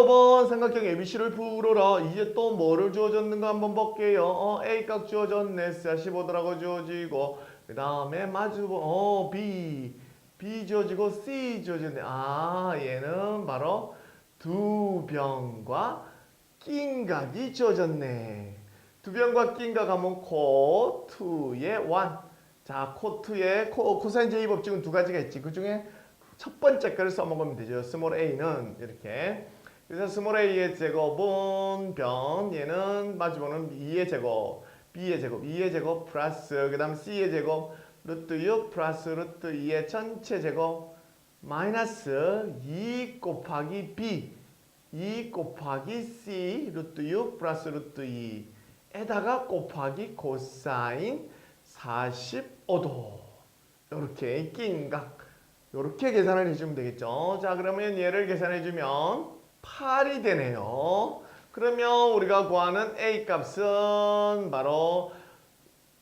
5번 삼각형 ABC를 풀어라. 이제 또 뭐를 주어졌는가 한번 볼게요. 어, A값 주어졌네. 45도라고 주어지고 그 다음에 마주보 어 B B 주어지고 C 주어졌네. 아 얘는 바로 두 병과 낀각이 주어졌네. 두 병과 낀각 하면 코2의 1. 자, 코2의 코, 코사인 제이 법칙은 두 가지가 있지. 그 중에 첫 번째 거를 써먹으면 되죠. 스몰 a는 이렇게. 그래서 스몰 a의 제곱은 변, 얘는 마주보는 2의 제곱, b의 제곱, 2의 제곱 플러스 그 다음 c의 제곱 루트 6 플러스 루트 2의 전체 제곱 마이너스 2 곱하기 b 2 곱하기 c 루트 6 플러스 루트 2 에다가 곱하기 코사인 45도 이렇게 낀각 이렇게 계산을 해주면 되겠죠. 자 그러면 얘를 계산해주면 8이 되네요. 그러면 우리가 구하는 a 값은 바로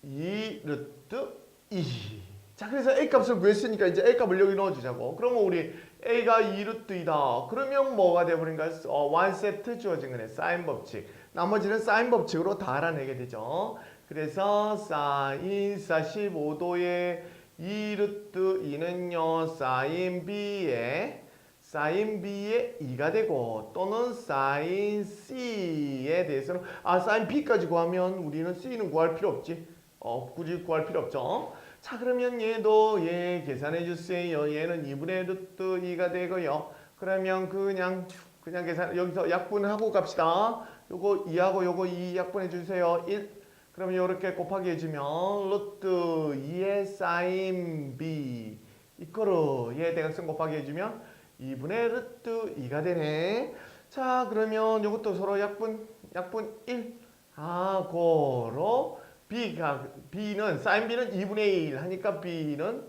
2 루트 2. 자 그래서 a 값을 구했으니까 이제 a 값을 여기 넣어주자고. 그러면 우리 a가 2 루트 2다. 그러면 뭐가 돼버린가? 어, 1 세트 주어진 거네. 사인 법칙. 나머지는 사인 법칙으로 다 알아내게 되죠. 그래서 사인 45도의 2 루트 2는요. 사인 b의 사인 b의 2가 되고 또는 사인 c에 대해서는 아 사인 b까지 구하면 우리는 c는 구할 필요 없지. 어 굳이 구할 필요 없죠. 자 그러면 얘도 얘 계산해 주세요. 얘는 2분의 루트 2가 되고요. 그러면 그냥 그냥 계산 여기서 약분하고 갑시다. 요거 2하고 요거 2 약분해 주세요. 1 그러면 이렇게 곱하기 해주면 루트 2의 사인 b 이거로 얘 대각선 곱하기 해주면 2분의 루트 2가 되네. 자 그러면 이것도 서로 약분 약분 1 하고로 b가 b는 사인 b는 2분의 1 하니까 b는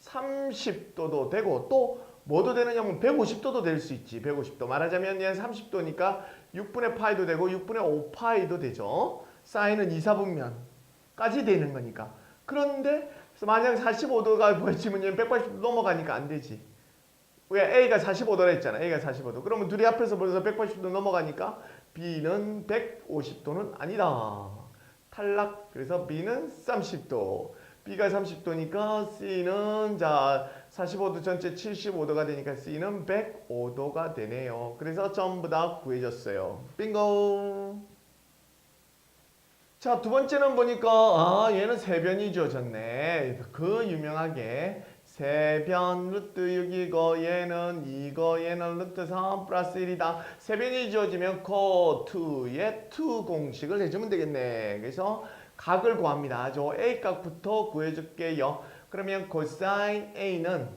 30도도 되고 또 뭐도 되느냐면 150도도 될 수 있지. 150도 말하자면 얘 30도니까 6분의 파이도 되고 6분의 5파이도 되죠. 사인은 2, 4분면까지 되는 거니까. 그런데 만약 45도가 보여지면 얘는 180도 넘어가니까 안 되지. 왜 A가 45도라 했잖아. A가 45도. 그러면 둘이 합해서 벌써 180도 넘어가니까 B는 150도는 아니다. 탈락. 그래서 B는 30도. B가 30도니까 C는 자 45도 전체 75도가 되니까 C는 105도가 되네요. 그래서 전부 다 구해졌어요. 빙고. 자, 두 번째는 보니까 아, 얘는 세변이 주어졌네. 그 유명하게 세변 루트 6이고 얘는 이거 얘는 루트 3 플러스 1이다. 세변이 주어지면 코2의 2 공식을 해주면 되겠네. 그래서 각을 구합니다. 저 A 값부터 구해줄게요. 그러면 코사인 A는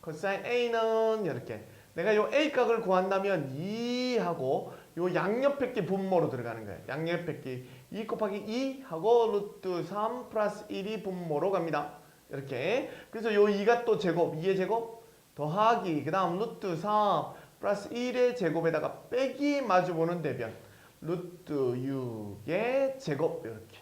코사인 A는 이렇게 내가 요 A 값을 구한다면 2하고 요 양옆의 게 분모로 들어가는 거예요. 양옆의 게2 곱하기 2 하고 루트 3 플러스 1이 분모로 갑니다. 이렇게. 그래서 요 2가 또 제곱, 2의 제곱 더하기 그 다음 루트 3 플러스 1의 제곱에다가 빼기 마주보는 대변 루트 6의 제곱 이렇게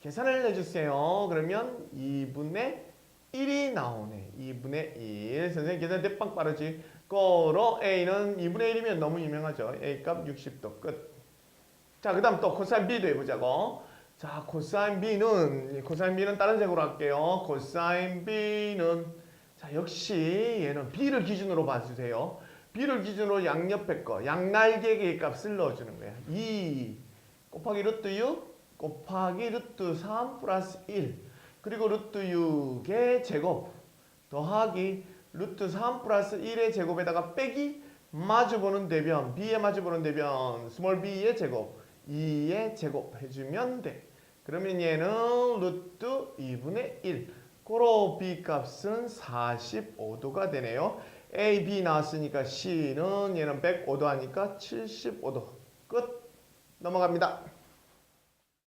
계산을 해주세요. 그러면 2분의 1이 나오네. 2분의 1. 선생님 계산 대빵 빠르지. 거로 A는 2분의 1이면 너무 유명하죠. A 값 60도 끝. 자, 그 다음 또 코사인 B도 해보자고. 자, 코사인 B는, 코사인 B는 다른 색으로 할게요. 코사인 B는, 자, 역시 얘는 B를 기준으로 봐주세요. B를 기준으로 양옆에 거, 양날개의 값을 넣어주는 거야. 2 곱하기 루트 6 곱하기 루트 3 플러스 1 그리고 루트 6의 제곱 더하기 루트 3 플러스 1의 제곱에다가 빼기 마주보는 대변 b에 마주보는 대변 스몰 b의 제곱 2의 제곱 해주면 돼. 그러면 얘는 루트 2분의 1 고로 b 값은 45도가 되네요. a, b 나왔으니까 c는 얘는 105도 하니까 75도 끝 넘어갑니다.